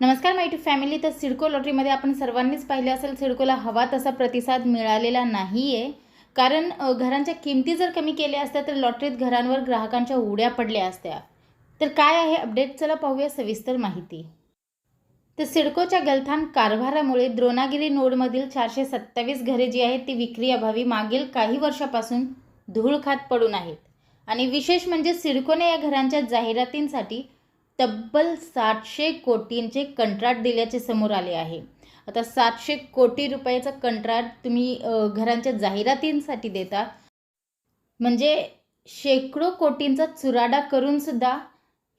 नमस्कार माहिती फॅमिली तर सिडको लॉटरीमध्ये आपण सर्वांनीच पाहिले असेल सिडकोला हवा तसा प्रतिसाद मिळालेला नाही आहे कारण घरांच्या किमती जर कमी केल्या असत्या तर लॉटरीत घरांवर ग्राहकांच्या उड्या पडल्या असत्या. तर काय आहे अपडेट चला पाहूया सविस्तर माहिती. तर सिडकोच्या गलथान कारभारामुळे द्रोणागिरी नोडमधील चारशे सत्तावीस घरे जी आहेत ती विक्री अभावी मागील काही वर्षापासून धूळ खात पडून आहेत. आणि विशेष म्हणजे सिडकोने या घरांच्या जाहिरातींसाठी तब्बल सातशे कोटींचे कंत्राट दिल्याचे समोर आले आहे. आता सातशे कोटी रुपयाचं कंत्राट तुम्ही घरांच्या जाहिरातींसाठी देता. म्हणजे शेकडो कोटींचा चुराडा करूनसुद्धा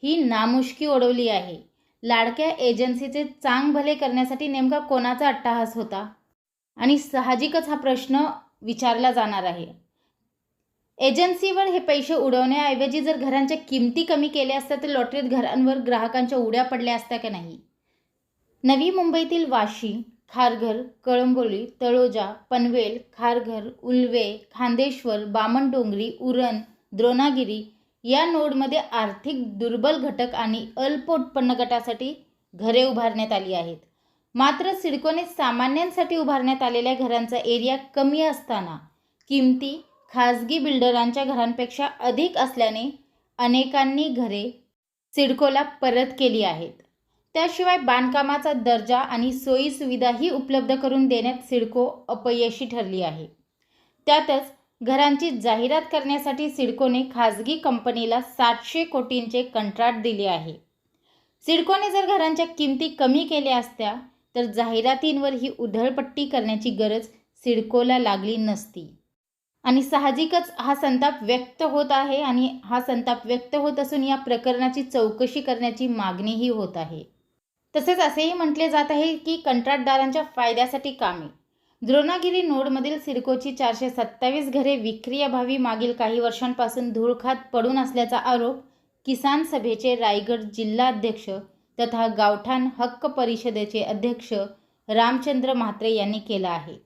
ही नामुष्की ओढवली आहे. लाडक्या एजन्सीचे चांग भले करण्यासाठी नेमका कोणाचा अट्टाहास होता? आणि साहजिकच हा प्रश्न विचारला जाणार आहे. एजन्सीवर हे पैसे उडवण्याऐवजी जर घरांच्या किमती कमी केल्या असत्या तर लॉटरीत घरांवर ग्राहकांच्या उड्या पडल्या असत्या का नाही? नवी मुंबईतील वाशी खारघर कळंबोली तळोजा पनवेल खारघर उल्वे खांदेश्वर बामणडोंगरी उरण द्रोणागिरी या नोडमध्ये आर्थिक दुर्बल घटक आणि अल्प उत्पन्न गटासाठी घरे उभारण्यात आली आहेत. मात्र सिडकोने सामान्यांसाठी उभारण्यात आलेल्या घरांचा एरिया कमी असताना किमती खाजगी बिल्डरांच्या घरांपेक्षा अधिक असल्याने अनेकांनी घरे सिडकोला परत केली आहेत. त्याशिवाय बांधकामाचा दर्जा आणि सोयीसुविधाही उपलब्ध करून देण्यात सिडको अपयशी ठरली आहे. त्यातच घरांची जाहिरात करण्यासाठी सिडकोने खाजगी कंपनीला सातशे कोटींचे कंत्राट दिले आहे. सिडकोने जर घरांच्या किमती कमी केल्या असत्या तर जाहिरातींवर ही उधळपट्टी करण्याची गरज सिडकोला लागली नसती. आणि साहजिकच हा संताप व्यक्त होत आहे आणि हा संताप व्यक्त होत असून या प्रकरणाची चौकशी करण्याची मागणीही होत आहे. तसेच असेही म्हटले जात आहे की कंत्राटदारांच्या फायद्यासाठी कामे. द्रोणागिरी नोडमधील सिडकोची चारशे सत्तावीस घरे विक्री मागील काही वर्षांपासून धूळखात पडून असल्याचा आरोप किसान सभेचे रायगड जिल्हाध्यक्ष तथा गावठाण हक्क परिषदेचे अध्यक्ष रामचंद्र म्हात्रे यांनी केला आहे.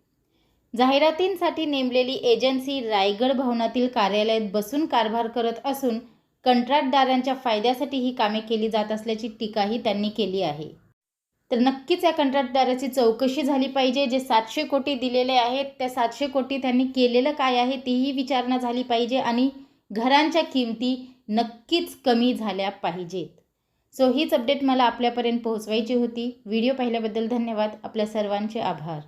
जाहिरातींसाठी नेमलेली एजन्सी रायगड भवनातील कार्यालयात बसून कारभार करत असून कंत्राटदारांच्या फायद्यासाठी ही कामे केली जात असल्याची टीकाही त्यांनी केली आहे. तर नक्कीच या कंत्राटदाराची चौकशी झाली पाहिजे. जे सातशे कोटी दिलेले आहेत त्या सातशे कोटी त्यांनी केलेलं काय आहे तीही विचारणा झाली पाहिजे आणि घरांच्या किमती नक्कीच कमी झाल्या पाहिजेत. सो हीच अपडेट मला आपल्यापर्यंत पोहोचवायची होती. व्हिडिओ पाहिल्याबद्दल धन्यवाद. आपल्या सर्वांचे आभार.